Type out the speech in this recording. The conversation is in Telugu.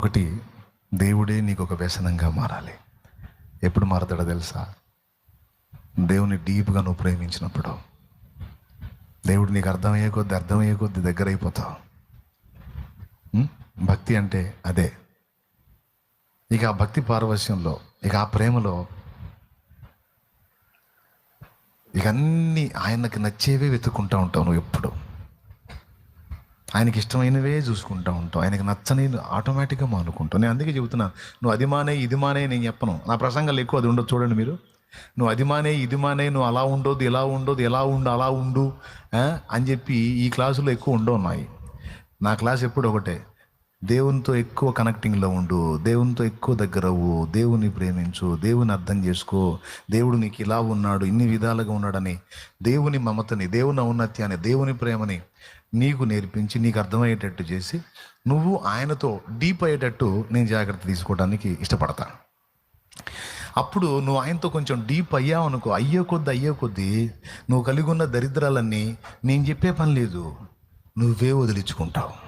ఒకటి దేవుడే నీకు ఒక వ్యసనంగా మారాలి. ఎప్పుడు మారతాడో తెలుసా? దేవుని డీప్గా నువ్వు ప్రేమించినప్పుడు. దేవుడు నీకు అర్థమయ్యే కొద్ది అర్థమయ్యే కొద్ది దగ్గర అయిపోతావు భక్తి అంటే అదే. ఇక ఆ భక్తి పారవశ్యంలో ఇక ఆ ప్రేమలో ఇక అన్నీ ఆయనకి నచ్చేవే వెతుక్కుంటూ ఉంటావు నువ్వు ఎప్పుడు. ఆయనకి ఇష్టమైనవే చూసుకుంటూ ఉంటావు. ఆయనకి నచ్చని ఆటోమేటిక్గా మానుకుంటాం నేను అందుకే చెబుతున్నా నువ్వు అది మానే ఇది మానే నేను చెప్పను. నా ప్రసంగాలు ఎక్కువ అది ఉండదు చూడండి మీరు. నువ్వు అది మానే ఇది మానే నువ్వు అలా ఉండొద్దు ఇలా ఉండొద్దు ఎలా ఉండు అలా ఉండు అని చెప్పి ఈ క్లాసులో ఎక్కువ ఉండవు ఉన్నాయి నా క్లాస్ ఎప్పుడు ఒకటే. దేవునితో ఎక్కువ కనెక్టింగ్లో ఉండు దేవునితో ఎక్కువ దగ్గర అవ్వు దేవుని ప్రేమించు దేవుని అర్థం చేసుకో దేవుడు నీకు ఇలా ఉన్నాడు ఇన్ని విధాలుగా ఉన్నాడని దేవుని మమతని దేవుని ఔన్నత్యాన్ని దేవుని ప్రేమని నీకు నేర్పించి నీకు అర్థమయ్యేటట్టు చేసి నువ్వు ఆయనతో డీప్ అయ్యేటట్టు నేను జాగ్రత్త తీసుకోవడానికి ఇష్టపడతాను అప్పుడు నువ్వు ఆయనతో కొంచెం డీప్ అయ్యావు అనుకో అయ్యే కొద్ది అయ్యే కొద్దీ నువ్వు కలిగి ఉన్న దరిద్రాలన్నీ నేను చెప్పే పని లేదు. నువ్వే వదిలించుకుంటావు.